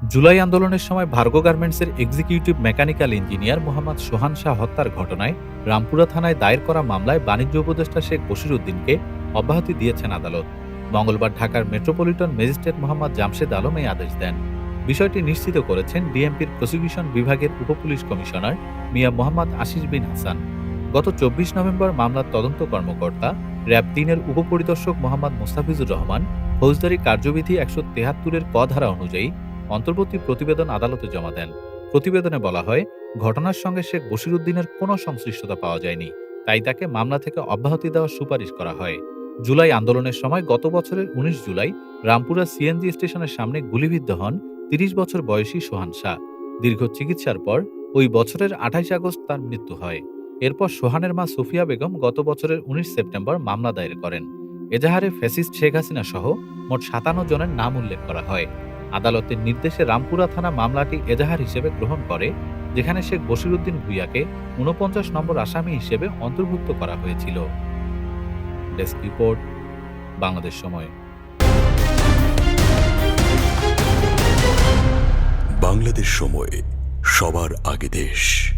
জুলাই আন্দোলনের সময় ভার্গো গার্মেন্টসের executive mechanical engineer Mohammad Sohan Shah হত্যার ঘটনায় রামপুরা থানায় দায়ের করা মামলায় বাণিজ্য উপদেষ্টা শেখ বশির উদ্দিনকে অব্যাহতি দিয়েছেন আদালত। মঙ্গলবার ঢাকার মেট্রোপলিটন ম্যাজিস্ট্রেট মোহাম্মদ জামশেদ আলম এই আদেশ দেন। বিষয়টি নিশ্চিত করেছেন ডিএমপির প্রসিকিউশন বিভাগের উপপুলিশ কমিশনার মিয়া মোহাম্মদ আশিস বিন হাসান। গত চব্বিশ নভেম্বর মামলার তদন্ত কর্মকর্তা, র্যাব তিনের উপপরিদর্শক মোহাম্মদ মোস্তাফিজুর রহমান, ফৌজদারি কার্যবিধি একশো তেহাত্তরের ক ধারা অনুযায়ী অন্তর্বর্তী প্রতিবেদন আদালতে জমা দেন। প্রতিবেদনে বলা হয়, ঘটনার সঙ্গে শেখ বশিরুদ্দিনের কোনো সংশ্লিষ্টতা পাওয়া যায়নি, তাই তাকে মামলা থেকে অব্যাহতি দেওয়ার সুপারিশ করা হয়। জুলাই আন্দোলনের সময় গত বছরের উনিশ জুলাই রামপুরা সিএনজি স্টেশনের সামনে গুলিবিদ্ধ হন তিরিশ বছর বয়সী সোহান শাহ। দীর্ঘ চিকিৎসার পর ওই বছরের আঠাইশ আগস্ট তার মৃত্যু হয়। এরপর সোহানের মা সুফিয়া বেগম গত বছরের উনিশ সেপ্টেম্বর মামলা দায়ের করেন। এজাহারে ফ্যাসিস্ট শেখ হাসিনা সহ মোট সাতান্ন জনের নাম উল্লেখ করা হয়। আদালতের নির্দেশে রামপুরা থানা মামলাটি এজাহার হিসেবে গ্রহণ করে, যেখানে শেখ বসিরুদ্দিন ভুইয়াকে উনপঞ্চাশ নম্বর আসামি হিসেবে অন্তর্ভুক্ত করা হয়েছিল। ডেস্ক রিপোর্ট, বাংলাদেশ সময়। বাংলাদেশ সময়, সবার আগে দেশ।